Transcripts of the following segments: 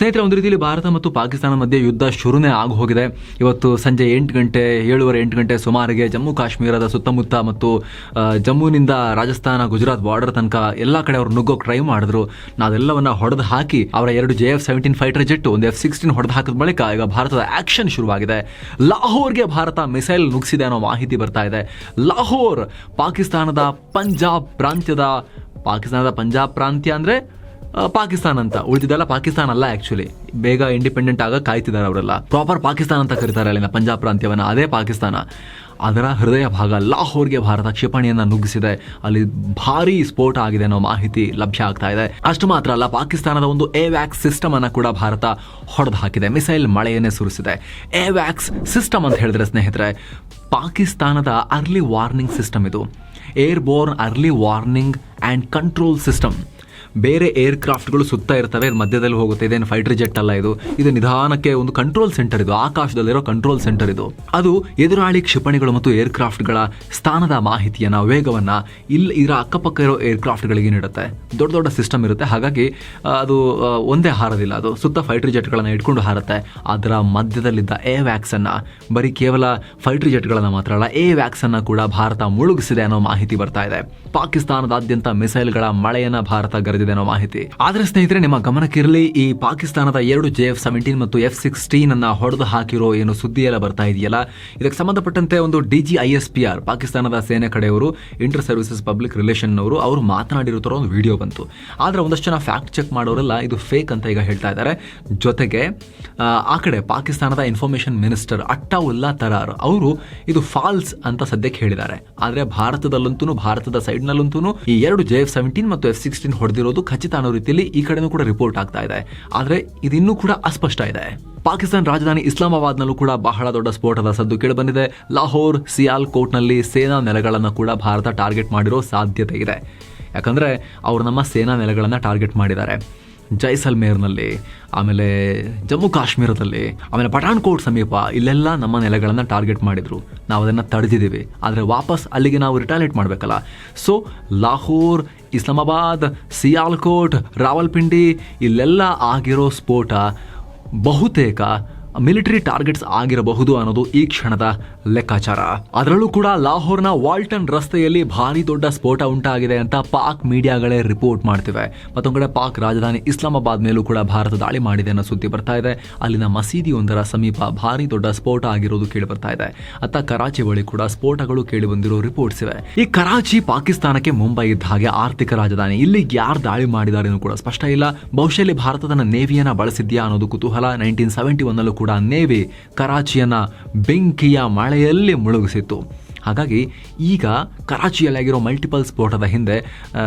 ಸ್ನೇಹಿತರೆ, ಒಂದು ರೀತಿಯಲ್ಲಿ ಭಾರತ ಮತ್ತು ಪಾಕಿಸ್ತಾನ ಮಧ್ಯೆ ಯುದ್ಧ ಶುರುನೇ ಆಗಿ ಹೋಗಿದೆ. ಇವತ್ತು ಸಂಜೆ ಎಂಟು ಗಂಟೆ, ಏಳುವರೆ ಎಂಟು ಗಂಟೆ ಸುಮಾರಿಗೆ ಜಮ್ಮು ಕಾಶ್ಮೀರದ ಸುತ್ತಮುತ್ತ ಮತ್ತು ಜಮ್ಮುನಿಂದ ರಾಜಸ್ಥಾನ, ಗುಜರಾತ್ ಬಾರ್ಡರ್ ತನಕ ಎಲ್ಲ ಕಡೆ ಅವರು ನುಗ್ಗೋಕೆ ಟ್ರೈ ಮಾಡಿದ್ರು. ನಾವೆಲ್ಲವನ್ನ ಹೊಡೆದು ಹಾಕಿ, ಅವರ ಎರಡು J F seventeen fighter jet ಒಂದು ಎಫ್ ಸಿಕ್ಸ್ಟೀನ್ ಹೊಡೆದು ಹಾಕಿದ ಬಳಿಕ ಈಗ ಭಾರತದ ಆಕ್ಷನ್ ಶುರುವಾಗಿದೆ. ಲಾಹೋರ್ಗೆ ಭಾರತ ಮಿಸೈಲ್ ನುಗ್ಸಿದೆ ಅನ್ನೋ ಮಾಹಿತಿ ಬರ್ತಾ ಇದೆ. ಲಾಹೋರ್, ಪಾಕಿಸ್ತಾನದ ಪಂಜಾಬ್ ಪ್ರಾಂತ್ಯದ, ಪಾಕಿಸ್ತಾನದ ಪಂಜಾಬ್ ಪ್ರಾಂತ್ಯ ಅಂದ್ರೆ ಪಾಕಿಸ್ತಾನ ಅಂತ. ಉಳಿದಿದ್ದೆಲ್ಲ ಪಾಕಿಸ್ತಾನ ಅಲ್ಲ ಆಕ್ಚುಲಿ ಬೇಗ ಇಂಡಿಪೆಂಡೆಂಟ್ ಆಗ ಕಾಯ್ತಿದ್ದಾರೆ ಅವರೆಲ್ಲ. ಪ್ರಾಪರ್ ಪಾಕಿಸ್ತಾನ ಅಂತ ಕರೀತಾರೆ ಅಲ್ಲಿನ ಪಂಜಾಬ್ ಪ್ರಾಂತ್ಯವನ್ನು. ಅದೇ ಪಾಕಿಸ್ತಾನ. ಅದರ ಹೃದಯ ಭಾಗ ಲಾಹೋರ್ಗೆ ಭಾರತ ಕ್ಷಿಪಣಿಯನ್ನು ನುಗ್ಗಿಸಿದೆ. ಅಲ್ಲಿ ಭಾರಿ ಸ್ಫೋಟ ಆಗಿದೆ ಅನ್ನೋ ಮಾಹಿತಿ ಲಭ್ಯ ಆಗ್ತಾ ಇದೆ. ಅಷ್ಟು ಮಾತ್ರ ಅಲ್ಲ, ಪಾಕಿಸ್ತಾನದ ಒಂದು ಎ ವ್ಯಾಕ್ಸ್ ಸಿಸ್ಟಮ್ ಅನ್ನು ಕೂಡ ಭಾರತ ಹೊಡೆದು ಹಾಕಿದೆ. ಮಿಸೈಲ್ ಮಳೆಯನ್ನೇ ಸುರಿಸಿದೆ. ಎ ವ್ಯಾಕ್ಸ್ ಸಿಸ್ಟಮ್ ಅಂತ ಹೇಳಿದ್ರೆ ಸ್ನೇಹಿತರೆ, ಪಾಕಿಸ್ತಾನದ ಅರ್ಲಿ ವಾರ್ನಿಂಗ್ ಸಿಸ್ಟಮ್ ಇದು. Airborne early warning and control system. ಬೇರೆ ಏರ್ಕ್ರಾಫ್ಟ್ಗಳು ಸುತ್ತ ಇರ್ತವೆ, ಇದು ಮಧ್ಯದಲ್ಲಿ ಹೋಗುತ್ತೆ, ಇದೇನು ಫೈಟರ್ ಜೆಟ್ ಅಲ್ಲ ಇದು. ಇದು ನಿಧಾನಕ್ಕೆ ಒಂದು ಕಂಟ್ರೋಲ್ ಸೆಂಟರ್ ಇದು, ಆಕಾಶದಲ್ಲಿರೋ ಕಂಟ್ರೋಲ್ ಸೆಂಟರ್ ಇದು. ಅದು ಎದುರಾಳಿ ಕ್ಷಿಪಣಿಗಳು ಮತ್ತು ಏರ್ಕ್ರಾಫ್ಟ್ಗಳ ಸ್ಥಾನದ ಮಾಹಿತಿಯನ್ನ, ವೇಗವನ್ನ ಇಲ್ಲಿ ಇದರ ಅಕ್ಕಪಕ್ಕ ಇರೋ ಏರ್ಕ್ರಾಫ್ಟ್ಗಳಿಗೆ ನೀಡುತ್ತೆ. ದೊಡ್ಡ ದೊಡ್ಡ ಸಿಸ್ಟಮ್ ಇರುತ್ತೆ. ಹಾಗಾಗಿ ಅದು ಒಂದೇ ಹಾರದಿಲ್ಲ. ಅದು ಸುತ್ತ ಫೈಟರ್ ಜೆಟ್ಗಳನ್ನು ಇಟ್ಕೊಂಡು ಹಾರುತ್ತೆ. ಅದರ ಮಧ್ಯದಲ್ಲಿದ್ದ ಎ ವ್ಯಾಕ್ಸನ್ನು ಬರೀ ಕೇವಲ ಫೈಟರ್ ಜೆಟ್ಗಳನ್ನು ಮಾತ್ರ ಅಲ್ಲ ಎ ವ್ಯಾಕ್ಸನ್ನು ಕೂಡ ಭಾರತ ಮುಳುಗಿಸಿದೆ ಅನ್ನೋ ಮಾಹಿತಿ ಬರ್ತಾ ಇದೆ. ಪಾಕಿಸ್ತಾನದಾದ್ಯಂತ ಮಿಸೈಲ್ಗಳ ಮಳೆಯನ್ನ ಭಾರತ ಗರೆದಿದೆ ಅನ್ನೋ ಮಾಹಿತಿ. ಆದ್ರೆ ಸ್ನೇಹಿತರೆ ನಿಮ್ಮ ಗಮನಕ್ಕಿರಲಿ ಈ ಪಾಕಿಸ್ತಾನದ ಎರಡು ಜೆ ಎಫ್ ಸೆವೆಂಟೀನ್ ಮತ್ತು ಎಫ್ ಸಿಕ್ಸ್ಟೀನ್ ಅನ್ನ ಹೊಡೆದು ಹಾಕಿರೋ ಏನು ಸುದ್ದಿ ಎಲ್ಲ ಬರ್ತಾ ಇದೆಯಲ್ಲ? ಇದಕ್ಕೆ ಸಂಬಂಧಪಟ್ಟಂತೆ ಒಂದು D G I S P R ಪಾಕಿಸ್ತಾನದ ಸೇನೆ ಕಡೆಯವರು ಇಂಟರ್ ಸರ್ವಿಸಸ್ ಪಬ್ಲಿಕ್ ರಿಲೇಷನ್ ಅವರು ಅವರು ಮಾತನಾಡಿರೋ ಒಂದು ವಿಡಿಯೋ ಬಂತು. ಆದ್ರೆ ಒಂದಷ್ಟು ಜನ ಫ್ಯಾಕ್ಟ್ ಚೆಕ್ ಮಾಡೋರೆಲ್ಲ ಇದು ಫೇಕ್ ಅಂತ ಈಗ ಹೇಳ್ತಾ ಇದ್ದಾರೆ. ಜೊತೆಗೆ ಆ, ಕಡೆ ಪಾಕಿಸ್ತಾನದ ಇನ್ಫಾರ್ಮೇಶನ್ ಮಿನಿಸ್ಟರ್ ಅಟ್ಟಾವುಲ್ಲಾ ತರಾರ್ ಅವರು ಇದು ಫಾಲ್ಸ್ ಅಂತ ಸದ್ಯಕ್ಕೆ ಹೇಳಿದ್ದಾರೆ. ಆದ್ರೆ ಭಾರತದಲ್ಲಂತೂ ಭಾರತದ ಸೈಡ್ನಲ್ಲಂತೂ ಈ ಎರಡು ಜೆ ಎಫ್ ಸೆವೆಂಟೀನ್ ಮತ್ತು ಎಫ್ ಸಿಕ್ಸ್ಟೀನ್ ಹೊಡೆದಿರೋದು ಖಚಿತ ಅನ್ನೋ ರೀತಿಯಲ್ಲಿ ಈ ಕಡೆನೂ ಕೂಡ ರಿಪೋರ್ಟ್ ಆಗ್ತಾ ಇದೆ. ಆದ್ರೆ ಇದಿನ್ನೂ ಕೂಡ ಅಸ್ಪಷ್ಟ ಇದೆ. ಪಾಕಿಸ್ತಾನ ರಾಜಧಾನಿ ಇಸ್ಲಾಮಾಬಾದ್ನಲ್ಲೂ ಕೂಡ ಬಹಳ ದೊಡ್ಡ ಸ್ಫೋಟದ ಸದ್ದು ಕೇಳಿಬಂದಿದೆ. ಲಾಹೋರ್ ಸಿಯಾಲ್ ಕೋಟ್ನಲ್ಲಿ ಸೇನಾ ನೆಲೆಗಳನ್ನು ಕೂಡ ಭಾರತ ಟಾರ್ಗೆಟ್ ಮಾಡಿರೋ ಸಾಧ್ಯತೆ ಇದೆ. ಯಾಕಂದ್ರೆ ಅವರು ನಮ್ಮ ಸೇನಾ ನೆಲೆಗಳನ್ನು ಟಾರ್ಗೆಟ್ ಮಾಡಿದ್ದಾರೆ. ಜೈಸಲ್ಮೇರ್ನಲ್ಲಿ, ಆಮೇಲೆ ಜಮ್ಮು ಕಾಶ್ಮೀರದಲ್ಲಿ, ಆಮೇಲೆ ಪಠಾಣ್ಕೋಟ್ ಸಮೀಪ ಇಲ್ಲೆಲ್ಲ ನಮ್ಮ ನೆಲೆಗಳನ್ನು ಟಾರ್ಗೆಟ್ ಮಾಡಿದ್ರು. ನಾವು ಅದನ್ನು ತಡೆದಿದ್ದೀವಿ. ಆದರೆ ವಾಪಸ್ ಅಲ್ಲಿಗೆ ನಾವು ರಿಟಾಲೇಟ್ ಮಾಡಬೇಕಲ್ಲ. ಸೊ, ಲಾಹೋರ್, ಇಸ್ಲಾಮಾಬಾದ್, ಸಿಯಾಲ್ಕೋಟ್, ರಾವಲ್ಪಿಂಡಿ ಇಲ್ಲೆಲ್ಲ ಆಗಿರೋ ಸ್ಫೋಟ ಬಹುತೇಕ ಮಿಲಿಟರಿ ಟಾರ್ಗೆಟ್ಸ್ ಆಗಿರಬಹುದು ಅನ್ನೋದು ಈ ಕ್ಷಣದ ಲೆಕ್ಕಾಚಾರ. ಅದರಲ್ಲೂ ಕೂಡ ಲಾಹೋರ್ನ ವಾಲ್ಟನ್ ರಸ್ತೆಯಲ್ಲಿ ಭಾರಿ ದೊಡ್ಡ ಸ್ಫೋಟ ಉಂಟಾಗಿದೆ ಅಂತ ಪಾಕ್ ಮೀಡಿಯಾಗಳೇ ರಿಪೋರ್ಟ್ ಮಾಡ್ತಿವೆ. ಮತ್ತೊಂದು ಕಡೆ ಪಾಕ್ ರಾಜಧಾನಿ ಇಸ್ಲಾಮಾಬಾದ್ ಮೇಲೂ ಕೂಡ ಭಾರತ ದಾಳಿ ಮಾಡಿದೆ ಅನ್ನೋ ಸುದ್ದಿ ಬರ್ತಾ ಇದೆ. ಅಲ್ಲಿನ ಮಸೀದಿಯೊಂದರ ಸಮೀಪ ಭಾರಿ ದೊಡ್ಡ ಸ್ಫೋಟ ಆಗಿರೋದು ಕೇಳಿ ಬರ್ತಾ ಇದೆ. ಅತ್ತ ಕರಾಚಿ ಬಳಿ ಕೂಡ ಸ್ಫೋಟಗಳು ಕೇಳಿ ಬಂದಿರೋ ರಿಪೋರ್ಟ್ಸ್ ಇವೆ. ಈ ಕರಾಚಿ ಪಾಕಿಸ್ತಾನಕ್ಕೆ ಮುಂಬೈ ಇದ್ದ ಹಾಗೆ ಆರ್ಥಿಕ ರಾಜಧಾನಿ. ಇಲ್ಲಿ ಯಾರು ದಾಳಿ ಮಾಡಿದ್ದಾರೆ ಕೂಡ ಸ್ಪಷ್ಟ ಇಲ್ಲ. ಬಹುಶಃ ಇಲ್ಲಿ ಭಾರತ ತನ್ನ ನೇವಿಯನ್ನ ಬಳಸಿದ್ಯಾ ಅನ್ನೋದು ಕುತೂಹಲ. ನೈನ್ಟೀನ್ ಸೆವೆಂಟಿ ಒನ್ನಲ್ಲೂ ಕೂಡ ನೇವಿ ಕರಾಚಿಯನ್ನ ಬೆಂಕಿಯ ಮಳೆಯಲ್ಲಿ ಮುಳುಗಿಸಿತ್ತು. ಹಾಗಾಗಿ ಈಗ ಕರಾಚಿಯಲ್ಲಿ ಆಗಿರೋ ಮಲ್ಟಿಪಲ್ ಸ್ಫೋಟದ ಹಿಂದೆ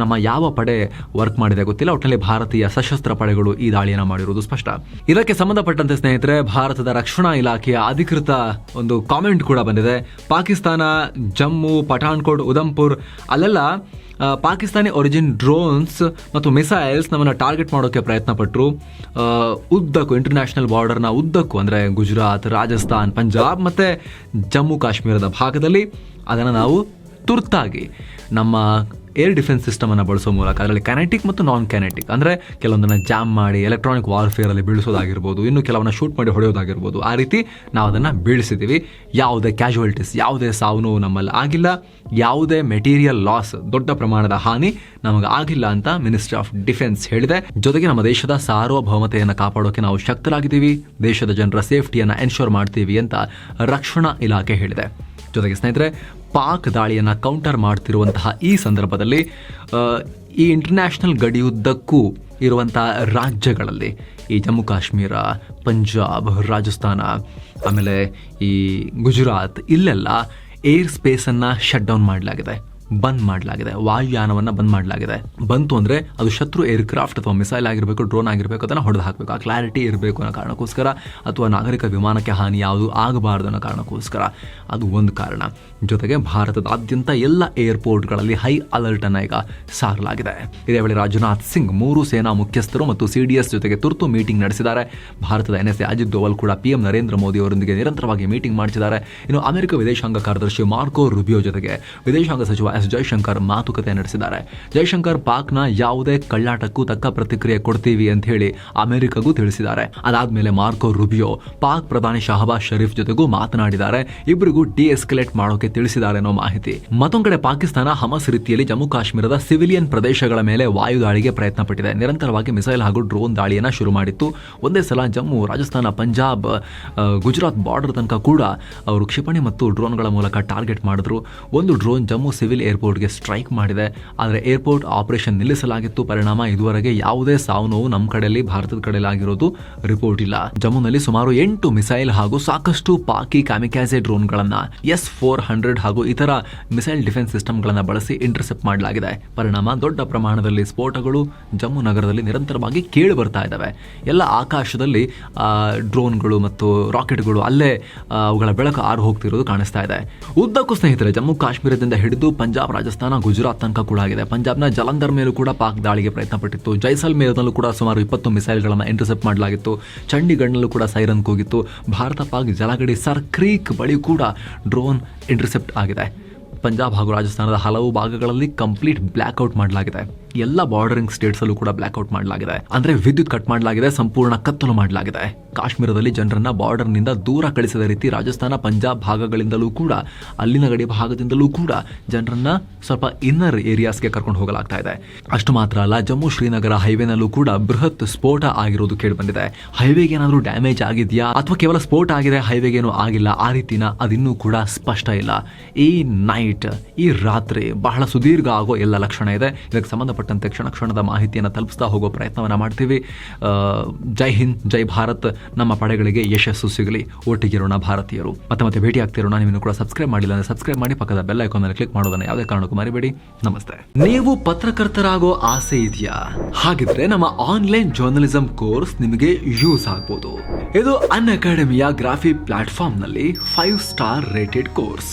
ನಮ್ಮ ಯಾವ ಪಡೆ ವರ್ಕ್ ಮಾಡಿದೆ ಗೊತ್ತಿಲ್ಲ. ಒಟ್ಟಿನಲ್ಲಿ ಭಾರತೀಯ ಸಶಸ್ತ್ರ ಪಡೆಗಳು ಈ ದಾಳಿಯನ್ನು ಮಾಡಿರುವುದು ಸ್ಪಷ್ಟ. ಇದಕ್ಕೆ ಸಂಬಂಧಪಟ್ಟಂತೆ ಸ್ನೇಹಿತರೆ, ಭಾರತದ ರಕ್ಷಣಾ ಇಲಾಖೆಯ ಅಧಿಕೃತ ಒಂದು ಕಾಮೆಂಟ್ ಕೂಡ ಬಂದಿದೆ. ಪಾಕಿಸ್ತಾನ, ಜಮ್ಮು, ಪಠಾಣ್ಕೋಟ್ ಉದಂಪುರ್ ಅಲ್ಲೆಲ್ಲ ಪಾಕಿಸ್ತಾನಿ ಒರಿಜಿನ್ ಡ್ರೋನ್ಸ್ ಮತ್ತು ಮಿಸೈಲ್ಸ್ ನಮ್ಮನ್ನು ಟಾರ್ಗೆಟ್ ಮಾಡೋಕ್ಕೆ ಪ್ರಯತ್ನ ಪಟ್ಟರು ಉದ್ದಕ್ಕೂ ಇಂಟರ್ನ್ಯಾಷನಲ್ ಬಾರ್ಡರ್ನ ಉದ್ದಕ್ಕೂ, ಅಂದರೆ ಗುಜರಾತ್, ರಾಜಸ್ಥಾನ್, ಪಂಜಾಬ್ ಮತ್ತು ಜಮ್ಮು ಕಾಶ್ಮೀರದ ಭಾಗದಲ್ಲಿ ಅದನ್ನು ನಾವು ತುರ್ತಾಗಿ ನಮ್ಮ ಏರ್ ಡಿಫೆನ್ಸ್ ಸಿಸ್ಟಮನ್ನು ಬಳಸೋ ಮೂಲಕ ಅದರಲ್ಲಿ ಕೆನೆಟಿಕ್ ಮತ್ತು ನಾನ್ ಕೆನೆಟಿಕ್ ಅಂದರೆ ಕೆಲವೊಂದನ್ನು ಜಾಮ್ ಮಾಡಿ ಎಲೆಕ್ಟ್ರಾನಿಕ್ ವಾರ್ಫೇರಲ್ಲಿ ಬೀಳಿಸೋದಾಗಿರ್ಬೋದು, ಇನ್ನು ಕೆಲವನ್ನ ಶೂಟ್ ಮಾಡಿ ಹೊಡೆಯೋದಾಗಿರ್ಬೋದು, ಆ ರೀತಿ ನಾವು ಅದನ್ನು ಬೀಳಿಸಿದ್ದೀವಿ ಯಾವುದೇ ಕ್ಯಾಶುವಲ್ಟೀಸ್ ಯಾವುದೇ ಸಾವು ನೋವು ನಮ್ಮಲ್ಲಿ ಆಗಿಲ್ಲ, ಯಾವುದೇ ಮೆಟೀರಿಯಲ್ ಲಾಸ್ ದೊಡ್ಡ ಪ್ರಮಾಣದ ಹಾನಿ ನಮಗೆ ಆಗಿಲ್ಲ ಅಂತ ಮಿನಿಸ್ಟ್ರಿ ಆಫ್ ಡಿಫೆನ್ಸ್ ಹೇಳಿದೆ. ಜೊತೆಗೆ ನಮ್ಮ ದೇಶದ ಸಾರ್ವಭೌಮತೆಯನ್ನು ಕಾಪಾಡೋಕೆ ನಾವು ಶಕ್ತರಾಗಿದ್ದೀವಿ, ದೇಶದ ಜನರ ಸೇಫ್ಟಿಯನ್ನು ಎನ್ಶೋರ್ ಮಾಡ್ತೀವಿ ಅಂತ ರಕ್ಷಣಾ ಇಲಾಖೆ ಹೇಳಿದೆ. ಜೊತೆಗೆ ಸ್ನೇಹಿತರೆ ಪಾಕ್ ದಾಳಿಯನ್ನು ಕೌಂಟರ್ ಮಾಡ್ತಿರುವಂತಹ ಈ ಸಂದರ್ಭದಲ್ಲಿ ಈ ಇಂಟರ್ನ್ಯಾಷನಲ್ ಗಡಿಯುದ್ದಕ್ಕೂ ಇರುವಂತಹ ರಾಜ್ಯಗಳಲ್ಲಿ ಈ ಜಮ್ಮು ಕಾಶ್ಮೀರ, ಪಂಜಾಬ್, ರಾಜಸ್ಥಾನ, ಆಮೇಲೆ ಈ ಗುಜರಾತ್, ಇಲ್ಲೆಲ್ಲ ಏರ್ ಸ್ಪೇಸನ್ನು ಶಟ್ ಡೌನ್ ಮಾಡಲಾಗಿದೆ. ಬಂದ್ ಮಾಡಲಾಗಿದೆ. ವಾಯುಯಾನವನ್ನ ಬಂದ್ ಮಾಡಲಾಗಿದೆ. ಬಂತು ಅಂದರೆ ಅದು ಶತ್ರು ಏರ್ಕ್ರಾಫ್ಟ್ ಅಥವಾ ಮಿಸೈಲ್ ಆಗಿರಬೇಕು, ಡ್ರೋನ್ ಆಗಿರಬೇಕು, ಅದನ್ನು ಹೊಡೆದು ಹಾಕಬೇಕು. ಆ ಕ್ಲಾರಿಟಿ ಇರಬೇಕು ಅನ್ನೋ ಕಾರಣಕ್ಕೋಸ್ಕರ ಅಥವಾ ನಾಗರಿಕ ವಿಮಾನಕ್ಕೆ ಹಾನಿ ಯಾವುದು ಆಗಬಾರ್ದು ಅನ್ನೋ ಕಾರಣಕ್ಕೋಸ್ಕರ ಅದು ಒಂದು ಕಾರಣ. ಜೊತೆಗೆ ಭಾರತದಾದ್ಯಂತ ಎಲ್ಲ ಏರ್ಪೋರ್ಟ್ಗಳಲ್ಲಿ ಹೈ ಅಲರ್ಟ್ ಅನ್ನ ಈಗ ಸಾರಲಾಗಿದೆ. ಇದೇ ವೇಳೆ ರಾಜನಾಥ್ ಸಿಂಗ್ ಮೂರು ಸೇನಾ ಮುಖ್ಯಸ್ಥರು ಮತ್ತು ಸಿಡಿಎಸ್ ಜೊತೆಗೆ ತುರ್ತು ಮೀಟಿಂಗ್ ನಡೆಸಿದ್ದಾರೆ. ಭಾರತದ ಎನ್ಎಸ್ಎ ಅಜಿತ್ ದೋವಲ್ ಕೂಡ ಪಿಎಂ ನರೇಂದ್ರ ಮೋದಿ ಅವರೊಂದಿಗೆ ನಿರಂತರವಾಗಿ ಮೀಟಿಂಗ್ ಮಾಡಿಸಿದ್ದಾರೆ ಇನ್ನು ಅಮೆರಿಕ ವಿದೇಶಾಂಗ ಕಾರ್ಯದರ್ಶಿ ಮಾರ್ಕೋ ರುಬಿಯೋ ಜೊತೆಗೆ ವಿದೇಶಾಂಗ ಸಚಿವ ಎಸ್. ಎಸ್ ಜೈಶಂಕರ್ ಮಾತುಕತೆ ನಡೆಸಿದ್ದಾರೆ. ಜೈಶಂಕರ್ ಪಾಕ್ನ ಯಾವುದೇ ಕಳ್ಳಾಟಕ್ಕೂ ತಕ್ಕ ಪ್ರತಿಕ್ರಿಯೆ ಕೊಡ್ತೀವಿ ಅಂತ ಹೇಳಿ ಅಮೆರಿಕಗೂ ತಿಳಿಸಿದ್ದಾರೆ. ಅದಾದ್ಮೇಲೆ ಮಾರ್ಕೋ ರುಬಿಯೋ, ಪಾಕ್ ಪ್ರಧಾನಿ ಶಹಬಾಜ್ ಶರೀಫ್ ಜೊತೆಗೂ ಮಾತನಾಡಿದ್ದಾರೆ. ಇಬ್ಬರಿಗೂ ಡಿ ಎಸ್ಕಲೇಟ್ ಮಾಡೋಕೆ ತಿಳಿಸಿದ್ದಾರೆ ಅನ್ನೋ ಮಾಹಿತಿ. ಮತ್ತೊಂದ್ ಪಾಕಿಸ್ತಾನ ಹಮಸ್ ರೀತಿಯಲ್ಲಿ ಜಮ್ಮು ಕಾಶ್ಮೀರದ ಸಿವಿಲಿಯನ್ ಪ್ರದೇಶಗಳ ಮೇಲೆ ವಾಯು ದಾಳಿಗೆ ಪ್ರಯತ್ನ ಪಟ್ಟಿದೆ ನಿರಂತರವಾಗಿ ಮಿಸೈಲ್ ಹಾಗೂ ಡ್ರೋನ್ ದಾಳಿಯನ್ನ ಶುರು ಮಾಡಿತ್ತು. ಒಂದೇ ಸಲ ಜಮ್ಮು, ರಾಜಸ್ಥಾನ, ಪಂಜಾಬ್ ಗುಜರಾತ್ ಬಾರ್ಡರ್ ತನಕ ಕೂಡ ಅವರು ಕ್ಷಿಪಣಿ ಮತ್ತು ಡ್ರೋನ್ಗಳ ಮೂಲಕ ಟಾರ್ಗೆಟ್ ಮಾಡಿದ್ರು. ಒಂದು ಡ್ರೋನ್ ಜಮ್ಮು ಸಿವಿಲ್ ಏರ್ಪೋರ್ಟ್ಗೆ ಸ್ಟ್ರೈಕ್ ಮಾಡಿದೆ. ಆದರೆ ಏರ್ಪೋರ್ಟ್ ಆಪರೇಷನ್ ನಿಲ್ಲಿಸಲಾಗಿತ್ತು. ಪರಿಣಾಮ ಇದುವರೆಗೆ ಯಾವುದೇ ಸಾವು ನೋವು ನಮ್ಮ ಕಡೆಯಲ್ಲಿ, ಭಾರತದ ಕಡೆಯಲ್ಲಿ ಆಗಿರೋದು ರಿಪೋರ್ಟ್ ಇಲ್ಲ. ಜಮ್ಮುನಲ್ಲಿ ಸುಮಾರು ಎಂಟು ಮಿಸೈಲ್ ಹಾಗೂ ಸಾಕಷ್ಟು ಪಾಕಿ ಕ್ಯಾಮಿಕ್ಯಾಸೆ ಡ್ರೋನ್ಗಳನ್ನು, ಎಸ್ ಫೋರ್ ಹಂಡ್ರೆಡ್ ಹಾಗೂ ಇತರ ಮಿಸೈಲ್ ಡಿಫೆನ್ಸ್ ಸಿಸ್ಟಮ್ಗಳನ್ನು ಬಳಸಿ ಇಂಟರ್ಸೆಪ್ಟ್ ಮಾಡಲಾಗಿದೆ. ಪರಿಣಾಮ ದೊಡ್ಡ ಪ್ರಮಾಣದಲ್ಲಿ ಸ್ಫೋಟಗಳು ಜಮ್ಮು ನಗರದಲ್ಲಿ ನಿರಂತರವಾಗಿ ಕೇಳಿ ಬರ್ತಾ ಇದ್ದಾವೆ. ಎಲ್ಲ ಆಕಾಶದಲ್ಲಿ ಡ್ರೋನ್ಗಳು ಮತ್ತು ರಾಕೆಟ್ಗಳು ಅಲ್ಲೇ ಅವುಗಳ ಬೆಳಕು ಆರು ಹೋಗ್ತಿರೋದು ಕಾಣಿಸ್ತಾ ಇದೆ. ಉದ್ದಕ್ಕೂ ಸ್ನೇಹಿತರೆ, ಜಮ್ಮು ಕಾಶ್ಮೀರದಿಂದ ಹಿಡಿದು ರಾಜಸ್ಥಾನ, ಗುಜರಾತ್ ತನಕ ಕೂಡ ಆಗಿದೆ. ಪಂಜಾಬ್ನ ಜಲಂಧರ್ ಮೇಲೂ ಕೂಡ ಪಾಕ್ ದಾಳಿಗೆ ಪ್ರಯತ್ನ ಪಟ್ಟಿತ್ತು ಜೈಸಲ್ಮೇರ್ನಲ್ಲೂ ಕೂಡ ಸುಮಾರು ಇಪ್ಪತ್ತು ಮಿಸೈಲ್ಗಳನ್ನು ಇಂಟರ್ಸೆಪ್ಟ್ ಮಾಡಲಾಗಿತ್ತು. ಚಂಡೀಗಢ್ನಲ್ಲೂ ಕೂಡ ಸೈರನ್ ಕೂಗಿತ್ತು. ಭಾರತ ಪಾಕ್ ಜಲಗಡಿ ಸರ್ ಕ್ರೀಕ್ ಬಳಿ ಕೂಡ ಡ್ರೋನ್ ಇಂಟರ್ಸೆಪ್ಟ್ ಆಗಿದೆ. ಪಂಜಾಬ್ ಹಾಗೂ ರಾಜಸ್ಥಾನದ ಹಲವು ಭಾಗಗಳಲ್ಲಿ ಕಂಪ್ಲೀಟ್ ಬ್ಲ್ಯಾಕ್ಔಟ್ ಮಾಡಲಾಗಿದೆ. ಎಲ್ಲ ಬಾರ್ಡರಿಂಗ್ ಸ್ಟೇಟ್ಸಲ್ಲೂ ಕೂಡ ಬ್ಲಾಕ್ಔಟ್ ಮಾಡಲಾಗಿದೆ. ಅಂದ್ರೆ ವಿದ್ಯುತ್ ಕಟ್ ಮಾಡಲಾಗಿದೆ, ಸಂಪೂರ್ಣ ಕತ್ತಲು ಮಾಡಲಾಗಿದೆ. ಕಾಶ್ಮೀರದಲ್ಲಿ ಜನರನ್ನ ಬಾರ್ಡರ್ನಿಂದ ದೂರ ಕಳಿಸಿದ ರೀತಿ ರಾಜಸ್ಥಾನ, ಪಂಜಾಬ್ ಭಾಗಗಳಿಂದಲೂ ಕೂಡ, ಅಲ್ಲಿನ ಗಡಿ ಭಾಗದಿಂದಲೂ ಕೂಡ ಜನರನ್ನ ಸ್ವಲ್ಪ ಇನ್ನರ್ ಏರಿಯಾಸ್ಗೆ ಕರ್ಕೊಂಡು ಹೋಗಲಾಗ್ತಾ ಇದೆ. ಅಷ್ಟು ಮಾತ್ರ ಅಲ್ಲ, ಜಮ್ಮು ಶ್ರೀನಗರ ಹೈವೇನಲ್ಲೂ ಕೂಡ ಬೃಹತ್ ಸ್ಫೋಟ ಆಗಿರೋದು ಕೇಳಿ ಬಂದಿದೆ ಹೈವೇಗೆ ಏನಾದರೂ ಡ್ಯಾಮೇಜ್ ಆಗಿದೆಯಾ? ಅಥವಾ ಕೇವಲ ಸ್ಫೋಟ ಆಗಿದೆ ಹೈವೇಗೆ ಆಗಿಲ್ಲ? ಆ ರೀತಿನ ಅದಿನ್ನೂ ಕೂಡ ಸ್ಪಷ್ಟ ಇಲ್ಲ. ಈ ನೈಟ್ ಈ ರಾತ್ರಿ ಬಹಳ ಸುದೀರ್ಘ ಆಗೋ ಎಲ್ಲ ಲಕ್ಷಣ ಇದೆ. ಇದಕ್ಕೆ ಸಂಬಂಧಪಟ್ಟಂತೆ ಕ್ಷಣ ಕ್ಷಣದ ಮಾಹಿತಿಯನ್ನು ತಲುಪಿಸ್ತಾ ಹೋಗೋ ಪ್ರಯತ್ನವನ್ನ ಮಾಡ್ತೀವಿ. ಜೈ ಹಿಂದ್, ಜೈ ಭಾರತ್ ನಮ್ಮ ಪಡೆಗಳಿಗೆ ಯಶಸ್ಸು ಸಿಗಲಿ. ಒಟ್ಟಿಗಿರೋಣ ಭಾರತೀಯರು. ಮತ್ತೆ ಮತ್ತೆ ಭೇಟಿ ಆಗ್ತಿರೋಣ. ನೀವು ಕೂಡ ಸಬ್ಸ್ಕ್ರೈಬ್ ಮಾಡಿಲ್ಲ ಅಂದ್ರೆ ಸಬ್ಸ್ಕ್ರೈಬ್ ಮಾಡಿ ಪಕ್ಕದ ಬೆಲ್ ಐಕಾನ್ ಮೇಲೆ ಕ್ಲಿಕ್ ಮಾಡೋದನ್ನ ಯಾವುದೇ ಕಾರಣಕ್ಕೂ ಮರಿಬೇಡಿ. ನಮಸ್ತೆ. ನೀವು ಪತ್ರಕರ್ತರಾಗೋ ಆಸೆ ಇದೆಯಾ? ಹಾಗಿದ್ರೆ ನಮ್ಮ ಆನ್ಲೈನ್ ಜರ್ನಲಿಸಂ ಕೋರ್ಸ್ ನಿಮಗೆ ಯೂಸ್ ಆಗ್ಬೋದು. ಇದು ಅನ್ ಅಕಾಡೆಮಿಯ ಗ್ರಾಫಿ ಪ್ಲಾಟ್ಫಾರ್ಮ್ನಲ್ಲಿ ಫೈವ್ ಸ್ಟಾರ್ ರೇಟೆಡ್ ಕೋರ್ಸ್